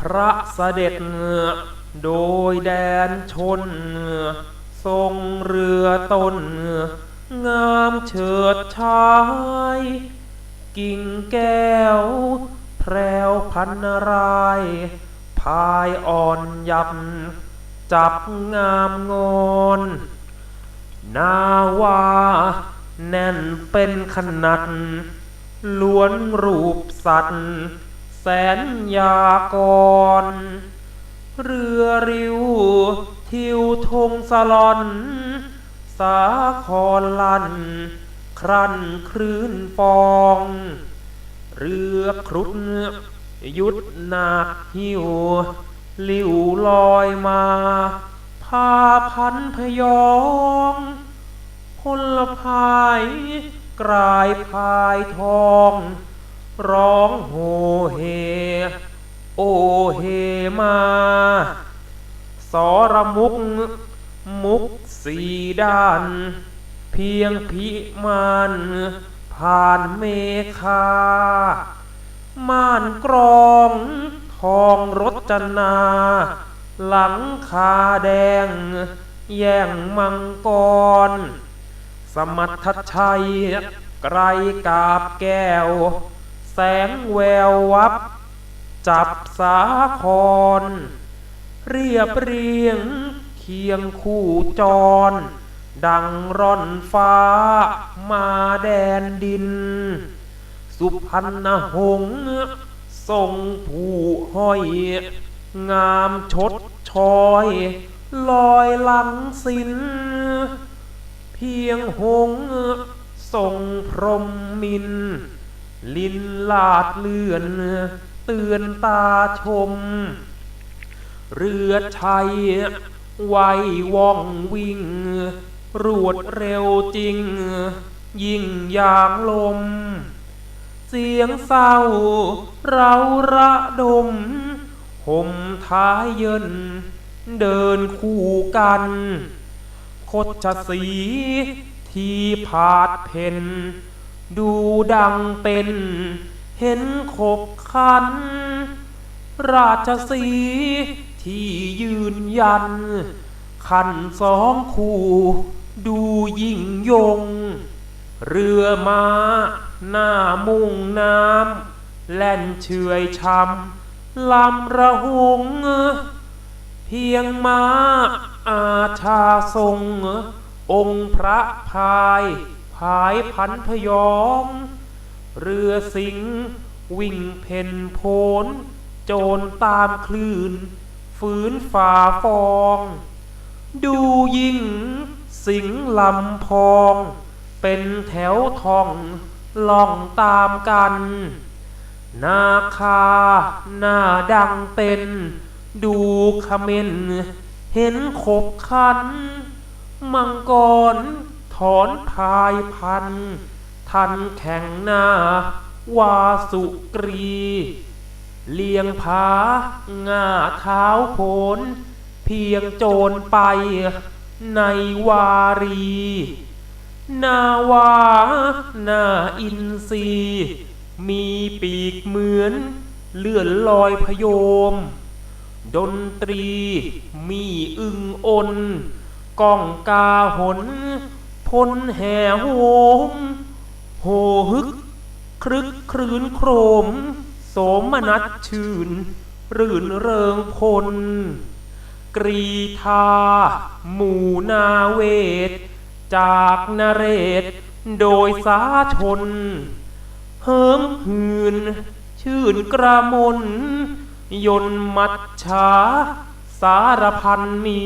พระเสด็จโดยแดนชน ทรงเรือตนงามเฉิดชาย กิ่งแก้ว แพรวพันราย พายอ่อนยับ จับงามงอนนาวาแน่นเป็นขนาดล้วนรูปสัตว์ สนยากร เรือริวทิวทงสลอน สาครลัน ครันคลื่นฟอง เรือครุฑยุดหนักหิวลิวลอยมาพาพันพยองพลพายกลายพายทอง ร้องโหเฮ โอเฮมาสรมุก มุกสีด้าน เพียงพิมานผ่านเมฆาม่านกรอง ทองรจนา หลังคาแดง แย่งมังกร สมัทชัย ไกรกาบแก้ว แสงแวววับ จับสาคร เรียบเรียงเคียงคู่จร ดังร่อนฟ้ามาแดนดิน สุพรรณหงษ์ทรงผู้ห้อย งามชดชอย ลอยหลังสิน เพียงหงษ์ทรงพรหมมิน ลินลาดเลื่อน เตือนตาชม เรือชัยไวว่องวิ่ง รวดเร็วจริง ยิ่งอย่างลม เสียงเศร้าเราระดมห่มท้ายเยิน เดินคู่กันคดชสีที่ผาดเพน ดูดังเป็น เห็นขบคัน ราชสีที่ยืนยัน ขันสองคู่ ดูยิ่งยง เรือมาหน้ามุ่งน้ำแล่นเฉอยช้ำลำระหง เพียงมาอาชาทรง องค์พระพาย พายพันพยองเรือสิงห์วิ่งเพ่นโพนโจรตามคลื่น ฝืนฝ่าฟอง ดูยิ่ง สิงลำพอง เป็นแถวทองล่องตามกัน นาคาหน้าดังเป็น ดูขเมนเห็นขบคัน มังกร ถอนพายพัน ทันแข่งหน้า วาสุกรี เลียงผาง่าเท้าโผนเพียงโจรไปในวารี นาวาหน้าอินทรีมีปีกเหมือนเลื่อนลอยพยม ดนตรีมีอึงอนก้องกาหน พลแห่โหม โหฮึก ครึกครืนโครม โสมนัสชื่น รื่นเริงพล กรีธา หมู่นาเวท จากนเรศ โดยสาชน เฮิมหืน ชื่นกระมน ยนมัดฉาสารพันมี